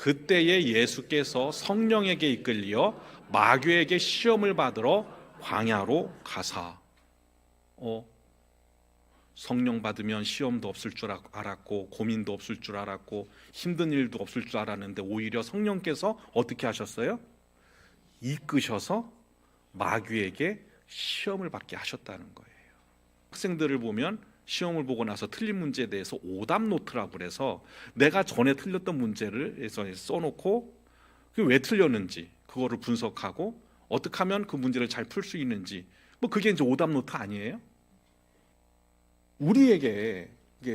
그때에 예수께서 성령에게 이끌려 마귀에게 시험을 받으러 광야로 가사. 어, 성령 받으면 시험도 없을 줄 알- 알았고 고민도 없을 줄 알았고 힘든 일도 없을 줄 알았는데 오히려 성령께서 어떻게 하셨어요? 이끄셔서 마귀에게 시험을 받게 하셨다는 거예요. 학생들을 보면 시험을 보고 나서 틀린 문제에 대해서 오답 노트라고 그래서 내가 전에 틀렸던 문제를 해서 써놓고 그게 왜 틀렸는지 그거를 분석하고 어떻게 하면 그 문제를 잘 풀 수 있는지 뭐 그게 이제 오답 노트 아니에요? 우리에게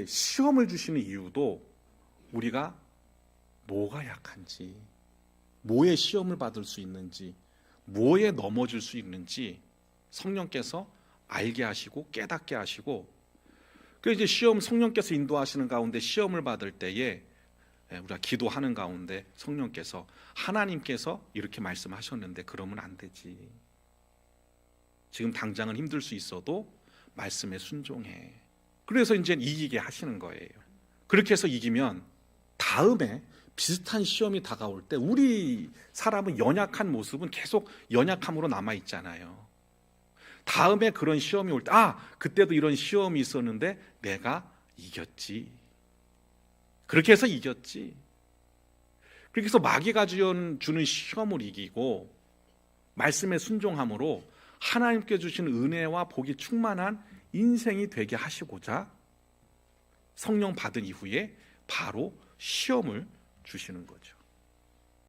시험을 주시는 이유도 우리가 뭐가 약한지, 뭐에 시험을 받을 수 있는지, 뭐에 넘어질 수 있는지 성령께서 알게 하시고 깨닫게 하시고 그 이제 시험 성령께서 인도하시는 가운데 시험을 받을 때에 예, 우리가 기도하는 가운데 성령께서 하나님께서 이렇게 말씀하셨는데 그러면 안 되지. 지금 당장은 힘들 수 있어도 말씀에 순종해. 그래서 이제 이기게 하시는 거예요. 그렇게 해서 이기면 다음에 비슷한 시험이 다가올 때 우리 사람은 연약한 모습은 계속 연약함으로 남아 있잖아요. 다음에 그런 시험이 올 때, 아, 그때도 이런 시험이 있었는데 내가 이겼지. 그렇게 해서 이겼지. 그렇게 해서 마귀가 주는 시험을 이기고 말씀에 순종함으로 하나님께 주신 은혜와 복이 충만한 인생이 되게 하시고자 성령 받은 이후에 바로 시험을 주시는 거죠.